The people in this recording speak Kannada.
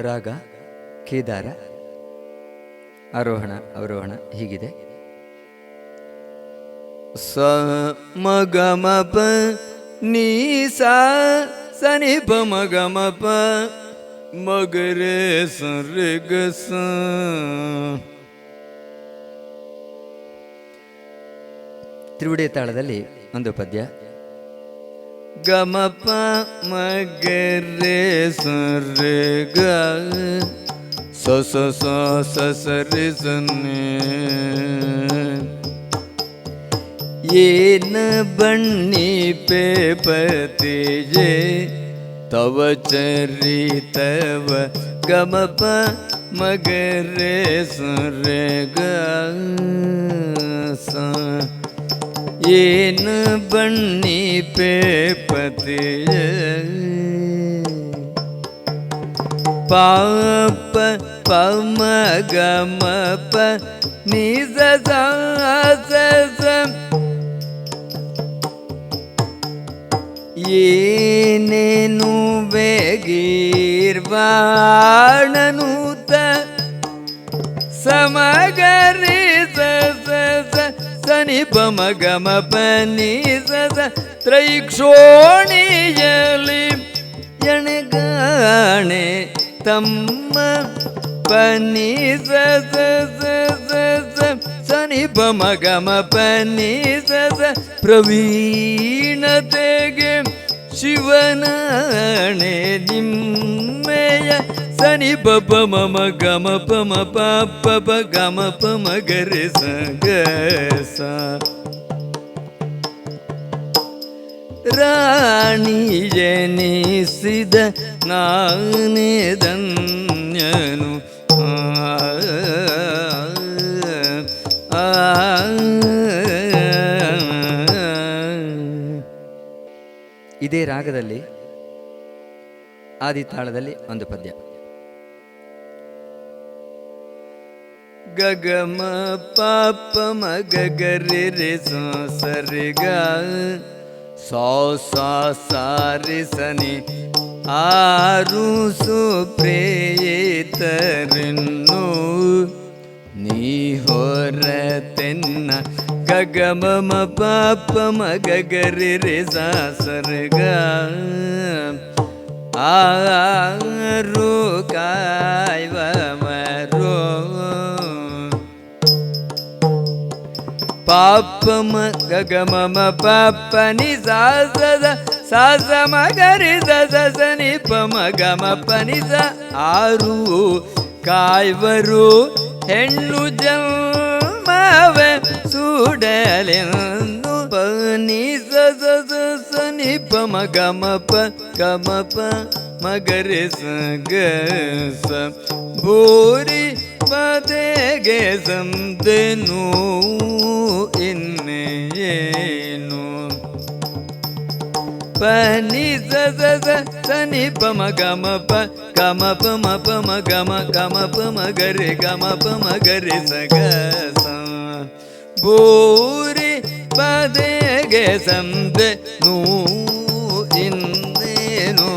ರಾಗ, ಕೇದಾರ, ಆರೋಹಣ, ಅವರೋಹಣ ಹೀಗಿದೆ. ಸ ಮಗಮಪ ನೀ, ಸಾ ಸನಿ ಪ ಮಗ ಮ, ಪ ಮಗರೆ ಸರಿ ಗ, ಸ. ತ್ರಿವಿಡೆ ತಾಳದಲ್ಲಿ ಒಂದು ಪದ್ಯ. गमप मगरे सुर ग सस ससर ये न बनी पे पति जे, तव चरी तव गमप मगरे सुर ग ಏನ ಬಣ್ಣಿ ಪೇ ಪತಿಯ ಪಾಪ ಪಮ ಗಮ ಪ ನಿಜ ಏನೇನು ಬೇಗೀರ್ವಾಣನೂತ ಸಮಗರಿ ಸ ಸ ಸ शनि पमगम पनि सस त्रैक्षोणियलि यणगाणे जनगणे तम् पनि सनि पमगमपनि स प्रवीण ते शिवनाणे निम्मे ಸನಿ ಪಪ ಮಮ ಗಮ ಪಮ ಪಾಪ ಗಮ ಪಮ ಗರೆ ಸ ರಾಣಿ ಜನಿಸಿದ ನಾನೇ ಧನ್ಯನು ಇದೇ ರಾಗದಲ್ಲಿ ಆದಿತಾಳದಲ್ಲಿ ಒಂದು ಪದ್ಯ ಗಗಮ ಪಾಪ ಮಗ ಗರಿ ರೆ ಸೋ ಸರಿ ಗ ಸೋ ಸಾ ಸಾರಿ ಸನಿ ಆರು ಸುಪ್ರೇತರನ್ನು ನೀ ಹೊರ ತೆನ್ನ ಗಗಮ ಮ ಪಾಪ ಮಗ ಗರಿ ರೆ ಸಾ ಸರಿ ಗ ಆರು ಕಾಯ್ವ ಪಾಪ ಗಗ ಮಮ ಪಾಪ ನಿ ಸಾಸದ, ಸಾಸ ಮಗರಿ ದಸ ನಿ ಪ ಮಗ ಮ ಪನಿ ಸ ಆರು ಕಾಯ್ವರು ಹೆಣ್ಣು ಜನ್ಮವೆ ಸುಡಲೆಂದು ಪ ನಿ ಸಸ ಸನಿ ಪ ಮಗ ಮ ಪ ಗಮ ಪ ಮಗರಿ ಸ ಗ ಸ ಭೂರಿ ಪದೆಗೆ ಸಂದೆನು ಇನ್ನೇನು ಪನಿ ಸ ಸ ಸ ಸನಿ ಪ ಮ ಗಮ ಪ ಗಮ ಪ ಮ ಪ ಮ ಗಮ ಗಮ ಪ ಮ ಗರಿ ಗಮ ಪ ಮ ಗರಿ ಸ ಗ ಸ ಭೂರಿ ಪದೆಗೆ ಸಂದೆ ನೂ ಇನ್ನೇನು